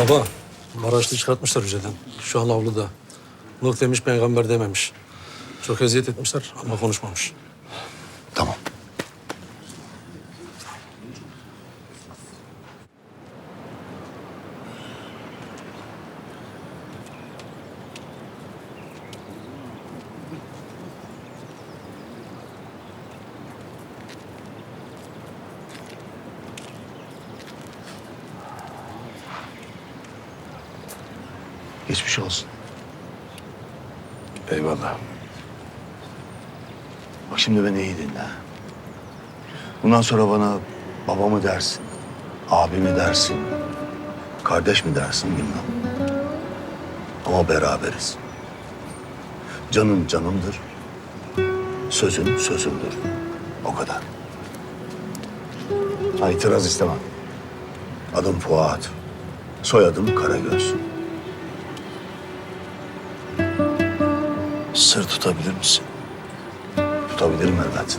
Baba, Maraşlı çıkartmışlar hücreden. Şu an avluda. Nuh demiş, peygamber dememiş. Çok eziyet etmişler ama konuşmamış. Geçmiş olsun. Eyvallah. Bak şimdi beni iyi dinle. Bundan sonra bana baba mı dersin, abi mi dersin, kardeş mi dersin bilmem. Ama beraberiz. Canın canımdır, sözün sözümdür. O kadar. Ha, itiraz istemem. Adım Fuat, soyadım Karagöz. Sır tutabilir misin? Tutabilirim elbet.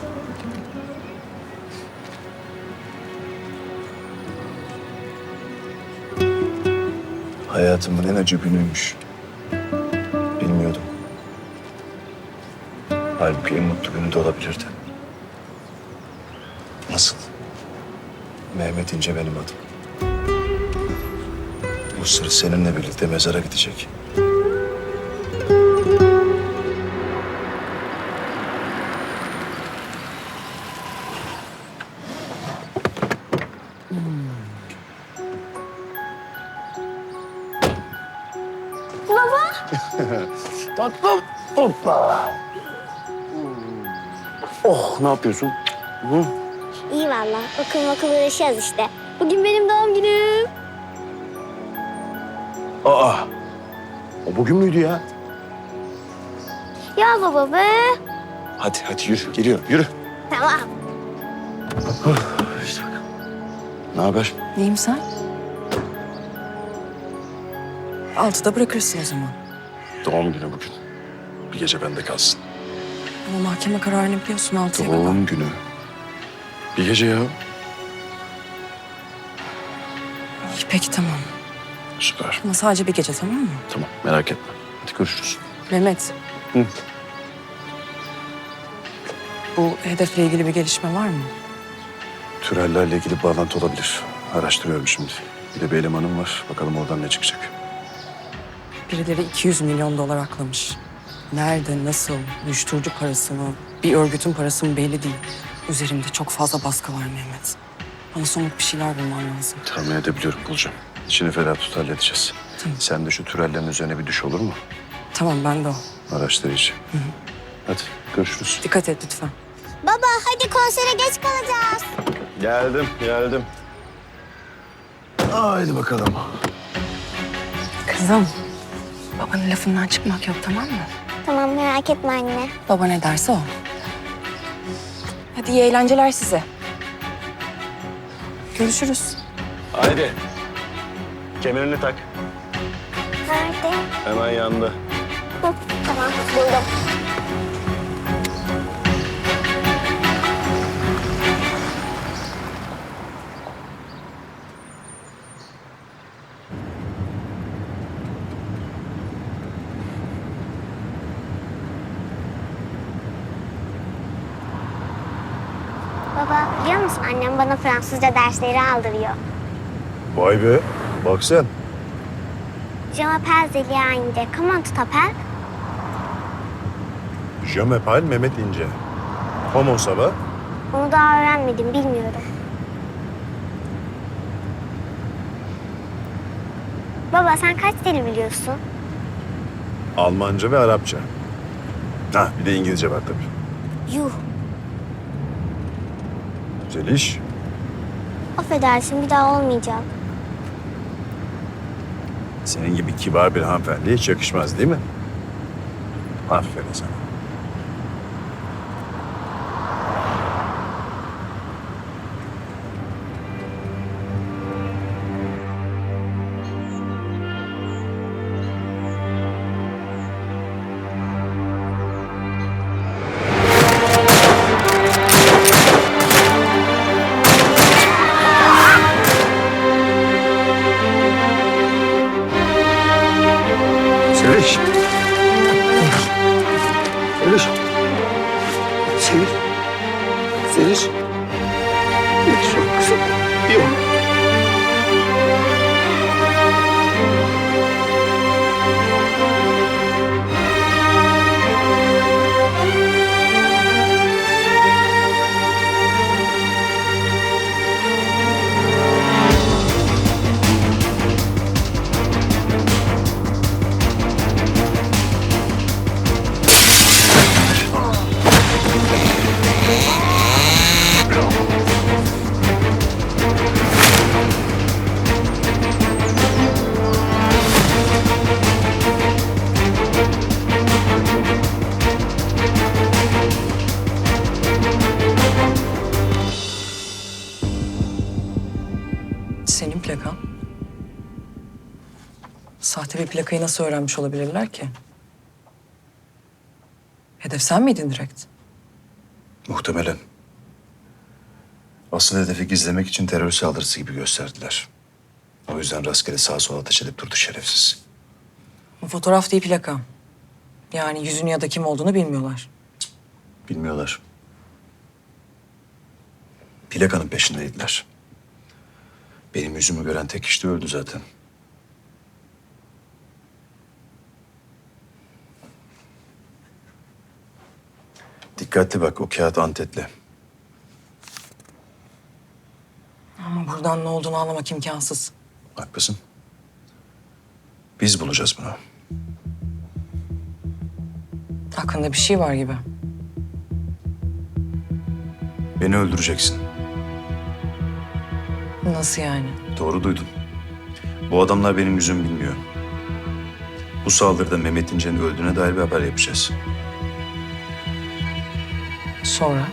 Hayatımın en acı günüymüş. Bilmiyordum. Halbuki en mutlu günü de olabilirdi. Nasıl? Mehmet İnce benim adım. Bu sır seninle birlikte mezara gidecek. Tatlım. Hoppa. Oh ne yapıyorsun? Hı? İyi valla. Okul okul uğraşıyoruz işte. Bugün benim doğum günüm. Aa. O bugün müydü ya? Ya baba be. Hadi hadi yürü. Geliyor yürü. Tamam. İşte bak. Ne haber? İyiyim sen? Altıda bırakırsın o zaman. Doğum günü bugün. Bir gece bende kalsın. Ama mahkeme kararını biliyorsun altıya kadar. Doğum günü. Bir gece ya. İyi, peki tamam. Süper. Ama sadece bir gece tamam mı? Tamam merak etme. Hadi görüşürüz. Mehmet. Hı. Bu hedefle ilgili bir gelişme var mı? Türellerle ilgili bağlantı olabilir. Araştırıyorum şimdi. Bir de bir elemanım var. Bakalım oradan ne çıkacak. Birileri 200 milyon dolar aklamış. Nerede, nasıl, uyuşturucu parası mı, bir örgütün parası mı belli değil. Üzerimde çok fazla baskı var Mehmet. Bana somut bir şeyler bulman lazım. Tahmin edebiliyorum bulacağım. İçini ferah tut halledeceğiz. Tamam. Sen de şu türellerin üzerine bir düş olur mu? Tamam ben de o. Araştırıcı. Hadi görüşürüz. Dikkat et lütfen. Baba hadi konsere geç kalacağız. Geldim, geldim. Haydi bakalım. Kızım. Babanın lafından çıkmak yok tamam mı? Tamam merak etme anne. Baba ne derse o. Hadi iyi eğlenceler size. Görüşürüz. Haydi. Kemerini tak. Nerede? Hemen yanında. Hı, tamam buldum. Biliyor musun annem bana Fransızca dersleri aldırıyor. Vay be. Bak sen. Je m'appelle Zeliha Ince. Comment tu t'appelles? Je m'appelle Mehmet İnce. Ça va? Onu daha öğrenmedim bilmiyorum. Baba sen kaç dil biliyorsun? Almanca ve Arapça. Ha bir de İngilizce var tabii. Yuh. Güzel iş. Affedersin bir daha olmayacak. Senin gibi kibar bir hanımefendiye hiç yakışmaz değil mi? Aferin sana. Senin plakan. Sahte bir plakayı nasıl öğrenmiş olabilirler ki? Hedef sen miydin direkt? Muhtemelen. Asıl hedefi gizlemek için terör saldırısı gibi gösterdiler. O yüzden rastgele sağa sola ateş edip durdu şerefsiz. Bu fotoğraf değil plaka. Yani yüzünü ya da kim olduğunu bilmiyorlar. Bilmiyorlar. Plakanın peşindeydiler. Benim yüzümü gören tek kişi de öldü zaten. Dikkatli bak o kağıt antetli. Ama buradan ne olduğunu anlamak imkansız. Haklısın. Biz bulacağız bunu. Aklında bir şey var gibi. Beni öldüreceksin. Nasıl yani? Doğru duydun. Bu adamlar benim yüzümü bilmiyor. Bu saldırıda Mehmet İnce'nin öldüğüne dair bir haber yapacağız. Sonra?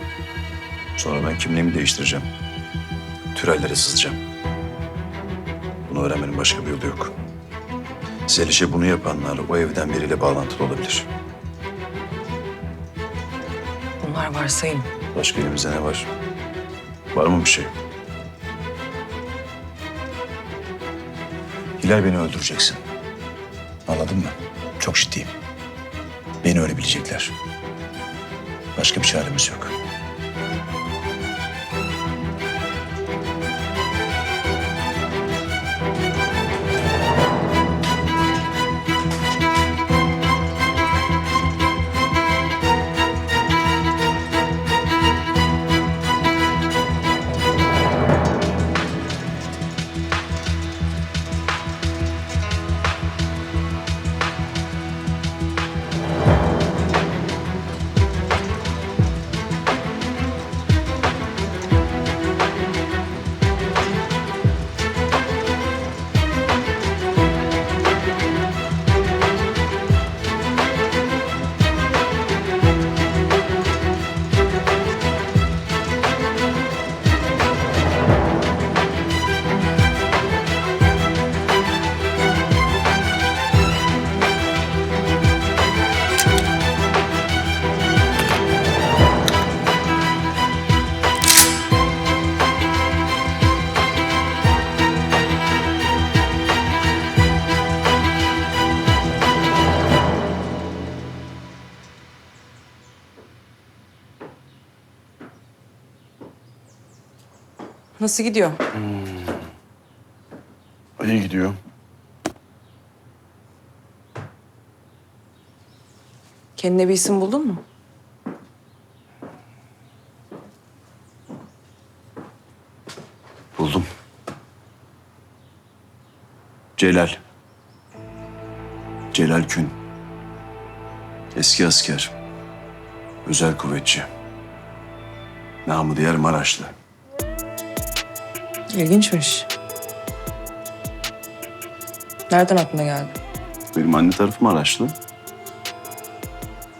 Sonra ben kimliğimi değiştireceğim. Türellere sızacağım. Bunu öğrenmenin başka bir yolu yok. Zeliş'e bunu yapanlar o evden biriyle bağlantılı olabilir. Bunlar varsayım. Başka elimizde ne var? Var mı bir şey? Hilal beni öldüreceksin. Anladın mı? Çok ciddiyim. Beni öyle bilecekler. Başka bir çaremiz yok. Nasıl gidiyor? İyi gidiyor. Kendine bir isim buldun mu? Buldum. Celal. Celal Kün. Eski asker. Özel kuvvetçi. Namı diğer Maraşlı. İlginçmiş. Nereden aklına geldi? Benim anne tarafım Maraşlı.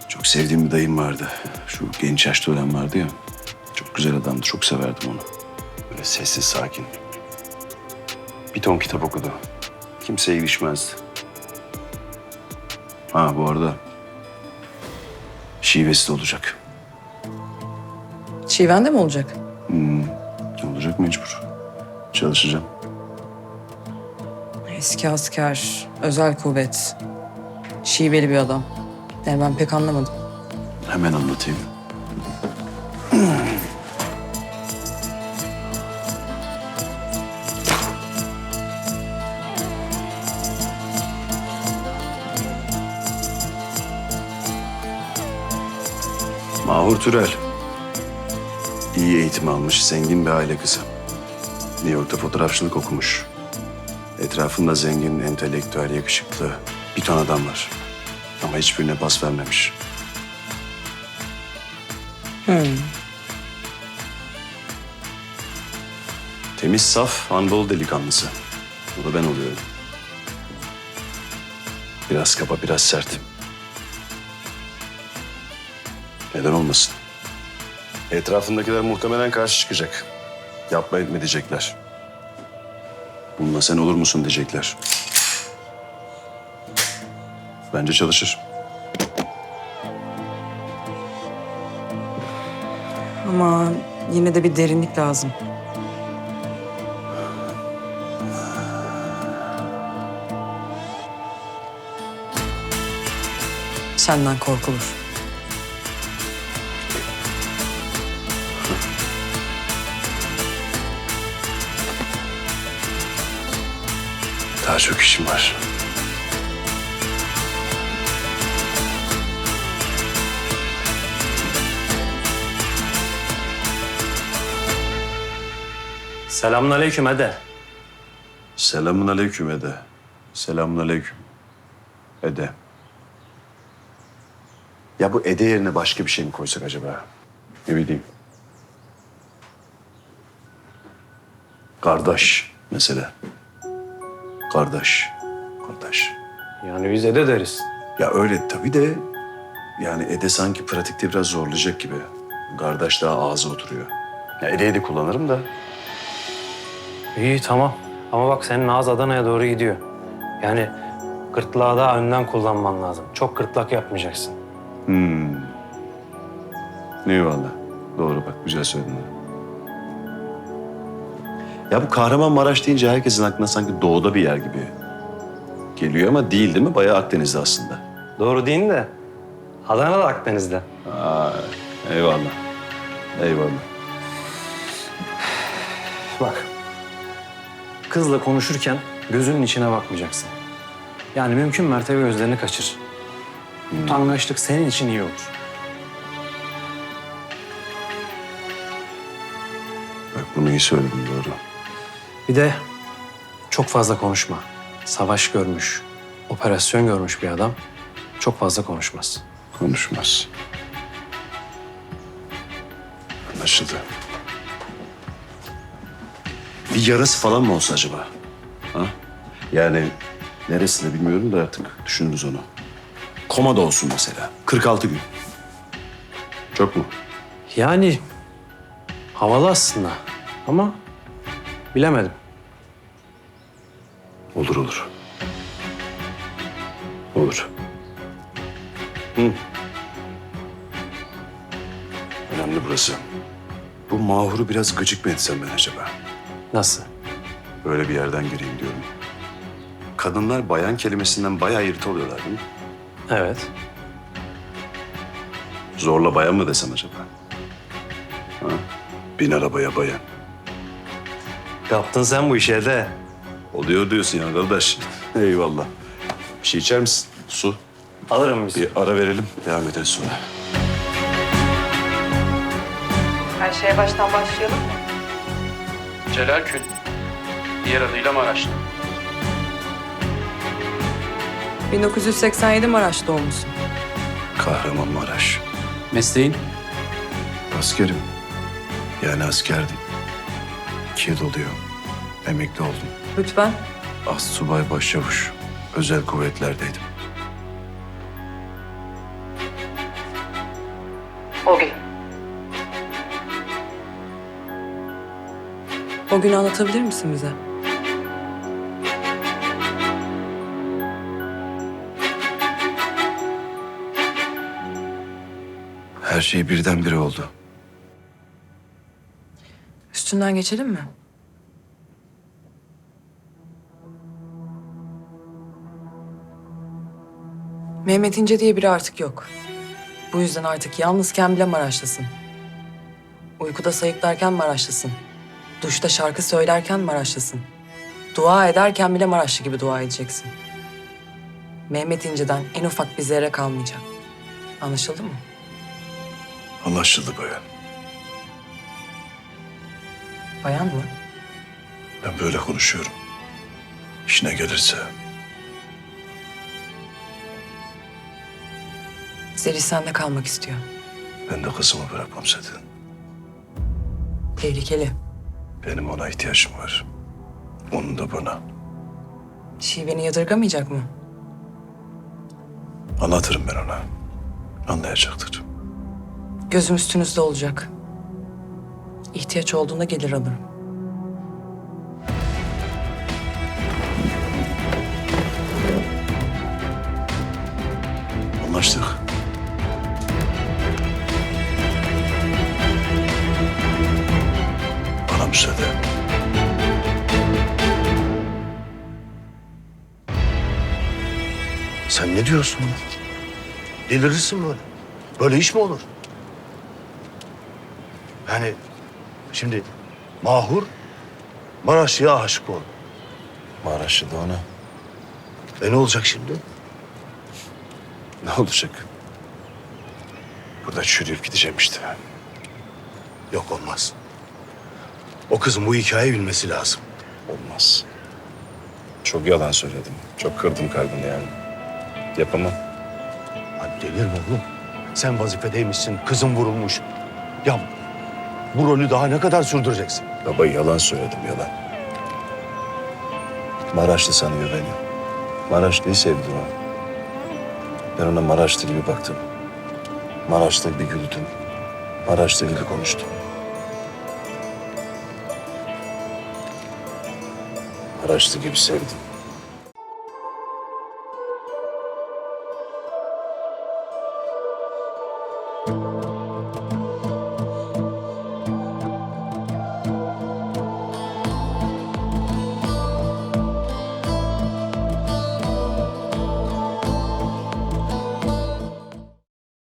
Çok sevdiğim bir dayım vardı. Şu genç yaşta ölen vardı ya. Çok güzel adamdı. Çok severdim onu. Böyle sessiz, sakin. Bir ton kitap okudu. Kimseye ilişmezdi. Ha bu arada şivesi de olacak. Şiven de mi olacak? Olacak mecbur. Çalışacağım. Eski asker, özel kuvvet, şiveli bir adam. Yani ben pek anlamadım. Hemen anlatayım. Mahur Türel. İyi eğitim almış, zengin bir aile kızı. New York'ta fotoğrafçılık okumuş. Etrafında zengin, entelektüel, yakışıklı bir ton adam var. Ama hiçbirine pas vermemiş. Temiz, saf, Anadolu delikanlısı. Bu da ben oluyorum. Biraz kaba, biraz sert. Neden olmasın? Etrafındakiler muhtemelen karşı çıkacak. Yapma etme diyecekler. Bununla sen olur musun diyecekler. Bence çalışır. Ama yine de bir derinlik lazım. Senden korkulur. Daha çok işim var. Selamünaleyküm Ede. Selamun aleyküm Ede. Selamun aleyküm. Ede. Ya bu Ede yerine başka bir şey mi koysak acaba? Ne bileyim. Kardeş mesela. Kardeş. Kardeş. Yani biz Ede deriz. Ya öyle tabii de yani Ede sanki pratikte biraz zorlayacak gibi. Kardeş daha ağza oturuyor. Ya Ede'yi de kullanırım da. İyi tamam. Ama bak senin ağız Adana'ya doğru gidiyor. Yani gırtlağı daha önden kullanman lazım. Çok gırtlak yapmayacaksın. Hmm. Eyvallah. Doğru bak güzel söyledin. Ya bu Kahramanmaraş deyince herkesin aklına sanki doğuda bir yer gibi geliyor ama değil değil mi? Bayağı Akdeniz'de aslında. Doğru değil de Adana da Akdeniz'de. Aa, eyvallah. Eyvallah. Bak. Kızla konuşurken gözünün içine bakmayacaksın. Yani mümkün mertebe gözlerini kaçır. Utangaçlık senin için iyi olur. Bak bunu iyi söyledin doğru. Bir de çok fazla konuşma. Savaş görmüş, operasyon görmüş bir adam çok fazla konuşmaz. Konuşmaz. Anlaşıldı. Bir yarası falan mı olsa acaba? Ha? Yani neresinde bilmiyorum da artık düşünürüz onu. Komada olsun mesela. 46 gün. Çok mu? Yani havalı aslında ama bilemedim. Olur olur. Olur. Hı. Önemli burası. Bu Mahur'u biraz gıcık mı etsem ben acaba? Nasıl? Böyle bir yerden gireyim diyorum. Kadınlar bayan kelimesinden bayağı irite oluyorlar değil mi? Evet. Zorla bayan mı desem acaba? Ha? Bin arabaya bayan. Yaptın sen bu işe de. Oluyor diyorsun ya kardeş. Eyvallah. Bir şey içer misin? Su. Alırım biz. Bir ara verelim. Devam ederiz sonra. Her şeye baştan başlayalım mı? Celal Kün. Diğer adıyla Maraşlı. 1987 Maraş doğumlusun. Kahramanmaraş. Mesleğin? Askerim. Yani askerdim. İki yıl oluyor. Emekli oldum. Lütfen. Astsubay başçavuş. Özel kuvvetlerdeydim. O gün. O günü anlatabilir misin bize? Her şey birdenbire oldu. Üstünden geçelim mi? Mehmet İnce diye biri artık yok. Bu yüzden artık yalnızken bile Maraşlısın. Uykuda sayıklarken Maraşlısın. Duşta şarkı söylerken Maraşlısın. Dua ederken bile Maraşlı gibi dua edeceksin. Mehmet İnce'den en ufak bir zerre kalmayacak. Anlaşıldı mı? Anlaşıldı bayan. Bayan mı? Ben böyle konuşuyorum. İşine gelirse Zeliş sende kalmak istiyor. ben de kızımı bırakmam zaten. Tehlikeli. Benim ona ihtiyacım var. Onun da bana. Şiveni yadırgamayacak mı? Anlatırım ben ona. Anlayacaktır. Gözüm üstünüzde olacak. İhtiyaç olduğunda gelir alırım. Anlaştık. Bana müsaade. Sen ne diyorsun? Delirirsin böyle. Böyle iş mi olur? Yani şimdi Mahur Maraşlı'ya aşık oldu. Maraşlı da ona. E ne olacak şimdi? Ne olacak? Burada çürüyüp gideceğim işte. Yok olmaz. O kızın bu hikayeyi bilmesi lazım. Olmaz. Çok yalan söyledim. Çok kırdım kalbini yani. Yapamam. Hadi delirme oğlum. Sen vazifedeymişsin, kızın vurulmuş. Ya bu rolü daha ne kadar sürdüreceksin? Baba yalan söyledim yalan. Maraşlı sanıyor beni. Maraşlı'yı sevdi o. Ben ona Maraşlı gibi baktım. Maraşlı gibi güldüm. Maraşlı gibi konuştum. Maraşlı gibi sevdim.